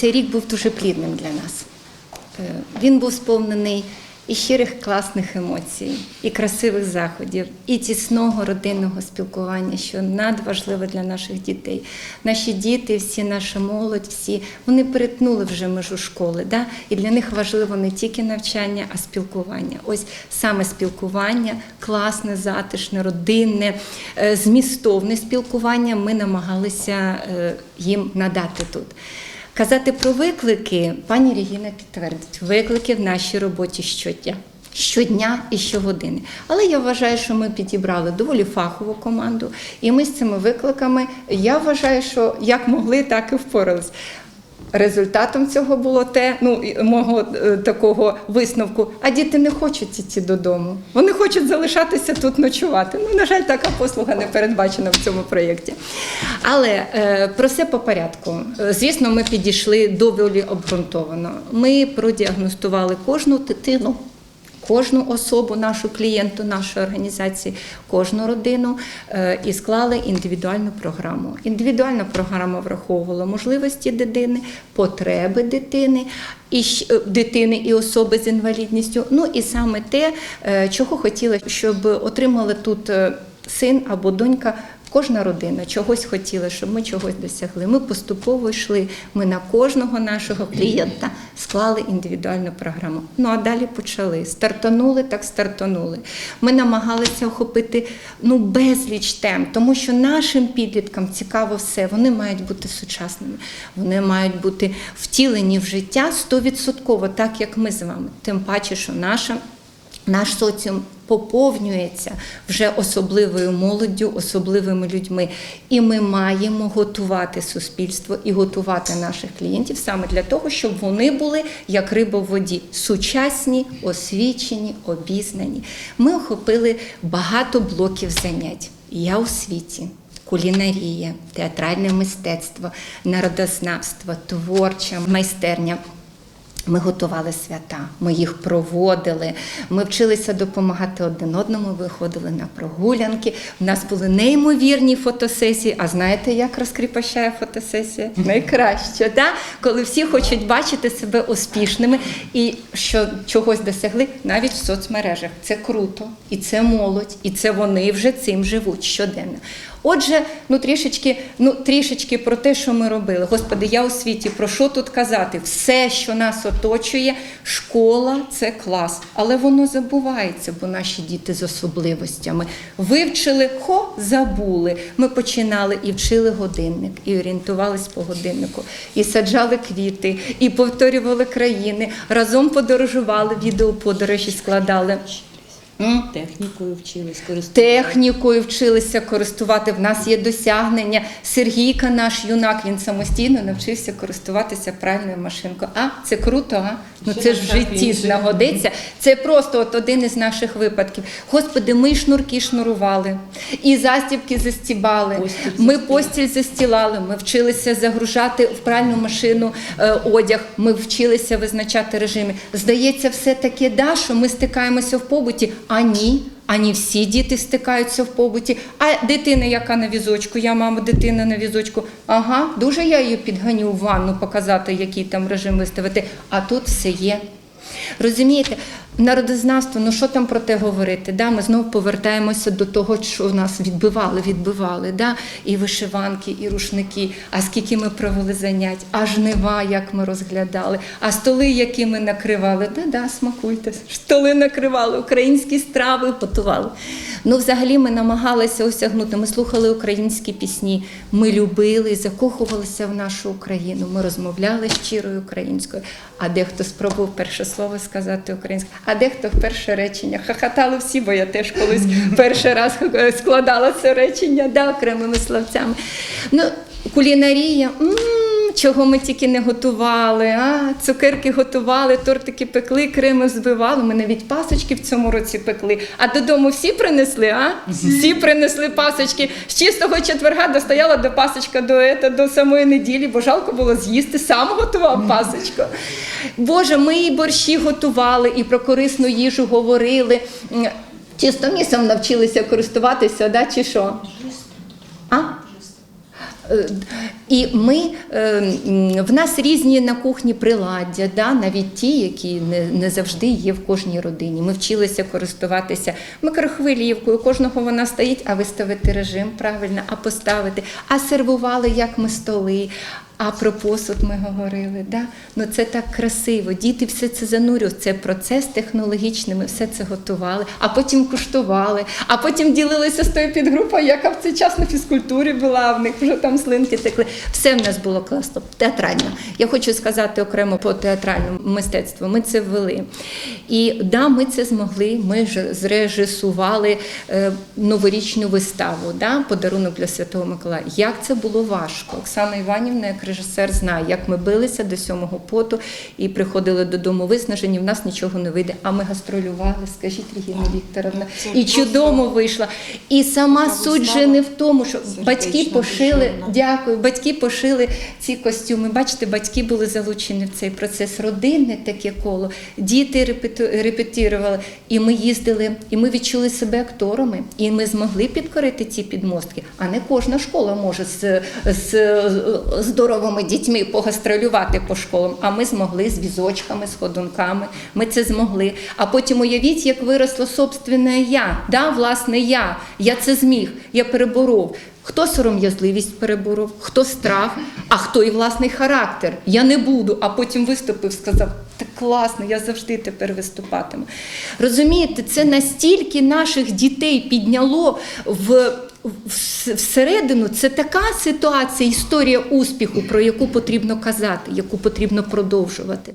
цей рік був дуже плідним для нас. Е, Він був сповнений і щирих класних емоцій, і красивих заходів, і тісного родинного спілкування, що надважливо для наших дітей. Наші діти, всі наша молодь, всі вони перетнули вже межу школи. Да? І для них важливо не тільки навчання, а спілкування. Ось саме спілкування, класне, затишне, родинне, е, змістовне спілкування ми намагалися е, їм надати тут. Казати про виклики, пані Регіна підтвердить, виклики в нашій роботі щодня. Щодня і щогодини. Але я вважаю, що ми підібрали доволі фахову команду, і ми з цими викликами, я вважаю, що як могли, так і впорались. Результатом цього було те, ну мого е, такого висновку. А діти не хочуть іти додому. Вони хочуть залишатися тут ночувати. Ну, на жаль, така послуга не передбачена в цьому проєкті. Але е, про все по порядку. Е, Звісно, ми підійшли доволі обґрунтовано. Ми продіагностували кожну дитину. Кожну особу, нашу клієнту, нашої організації, кожну родину е, і склали індивідуальну програму. Індивідуальна програма враховувала можливості дитини, потреби дитини і е, дитини і особи з інвалідністю. Ну і саме те, е, чого хотіла, щоб отримали тут син або донька. Кожна родина чогось хотіла, щоб ми чогось досягли. Ми поступово йшли. Ми на кожного нашого клієнта склали індивідуальну програму. Ну а далі почали. Стартанули, так стартанули. Ми намагалися охопити ну безліч тем, тому що нашим підліткам цікаво все. Вони мають бути сучасними, вони мають бути втілені в життя стовідсотково, так як ми з вами. Тим паче, що наша наш соціум поповнюється вже особливою молоддю, особливими людьми. І ми маємо готувати суспільство і готувати наших клієнтів саме для того, щоб вони були як риба в воді, сучасні, освічені, обізнані. Ми охопили багато блоків занять. Я у світі. Кулінарія, театральне мистецтво, народознавство, творча майстерня. Ми готували свята, ми їх проводили, ми вчилися допомагати один одному, виходили на прогулянки. У нас були неймовірні фотосесії. А знаєте, як розкріпощає фотосесія? Найкраще, да? коли всі хочуть бачити себе успішними і що чогось досягли навіть в соцмережах. Це круто, і це молодь, і це вони вже цим живуть щоденно. Отже, ну трішечки, ну трішечки про те, що ми робили. Господи, я у світі про що тут казати? Все, що нас оточує, школа це клас, але воно забувається, бо наші діти з особливостями вивчили, хо забули. Ми починали і вчили годинник, і орієнтувались по годиннику, і саджали квіти, і повторювали країни. Разом подорожували, відеоподорожі складали. М? Технікою вчились користуватися. Технікою вчилися користувати. В нас є досягнення. Сергійка, наш юнак, він самостійно навчився користуватися пральною машинкою. А це круто, а? Ну це ж в житті знагодиться. Це просто от один із наших випадків. Господи, ми шнурки шнурували, і застібки застібали. Постіль Ми постіль застілали. Ми вчилися загружати в пральну машину е, одяг. Ми вчилися визначати режими. Здається, все таки да, що ми стикаємося в побуті. А ні. Ані всі діти стикаються в побуті. А дитина, яка на візочку, я мама, дитина на візочку. Ага, дуже я її підганю в ванну, показати, який там режим виставити. А тут все є. Розумієте, народознавство, ну що там про те говорити? Да? Ми знову повертаємося до того, що нас відбивали, відбивали. Да? І вишиванки, і рушники. А скільки ми провели занять, а жнива, як ми розглядали, а столи, які ми накривали. Да-да, смакуйте. Столи накривали, українські страви готували. Ну, взагалі, ми намагалися осягнути. Ми слухали українські пісні, ми любили закохувалися в нашу Україну. Ми розмовляли щирою українською. А дехто спробував перше слово сказати українською, а дехто в перше речення. Хахатали всі, бо я теж колись перший раз складала це речення да, окремими словцями. Ну, кулінарія. м чого ми тільки не готували, а цукерки готували, тортики пекли, креми збивали. Ми навіть пасочки в цьому році пекли. А додому всі принесли, а? Всі принесли пасочки. З чистого четверга достояла до пасочка до, ета, до самої неділі, бо жалко було з'їсти, сам готував пасочку. Боже, ми і борщі готували, і про корисну їжу говорили. М, Чистомісом навчилися користуватися, да, чи що? А? Е, І ми е, в нас різні на кухні приладдя, да, навіть ті, які не, не завжди є в кожній родині. Ми вчилися користуватися микрохвилівкою. Кожного вона стоїть, а виставити режим правильно, а поставити, а сервували як ми столи. А про посуд ми говорили. Да? Ну це так красиво. Діти все це занурюють. Це процес технологічний. Ми все це готували, а потім куштували, а потім ділилися з тою підгрупою, яка в цей час на фізкультурі була. В них вже там слинки текли. Все в нас було класно. Театрально. Я хочу сказати окремо по театральному мистецтву. Ми це ввели. І да, ми це змогли. Ми ж зрежисували е, новорічну виставу, да? подарунок для Святого Миколая. Як це було важко? Оксана Іванівна, як режисер, знає, як ми билися до сьомого поту і приходили додому виснажені, в нас нічого не вийде. А ми гастролювали, скажіть, Регіна Вікторовна, і чудово вийшла. І сама суть же не в тому, що батьки пошили. Дякую. Батьки пошили ці костюми. Бачите, батьки були залучені в цей процес. Родинне таке коло. Діти репетирували. І ми їздили, і ми відчули себе акторами. І ми змогли підкорити ці підмостки. А не кожна школа може з, з здоровими дітьми погастролювати по школам. А ми змогли з візочками, з ходунками. Ми це змогли. А потім уявіть, як виросло собственне я. Да, власне, я. Я це зміг. Я переборов. Хто сором'язливість переборов, хто страх, а хто і власний характер. Я не буду, а потім виступив, сказав, так класно, я завжди тепер виступатиму. Розумієте, це настільки наших дітей підняло в. в- Всередину це така ситуація, історія успіху, про яку потрібно казати, яку потрібно продовжувати.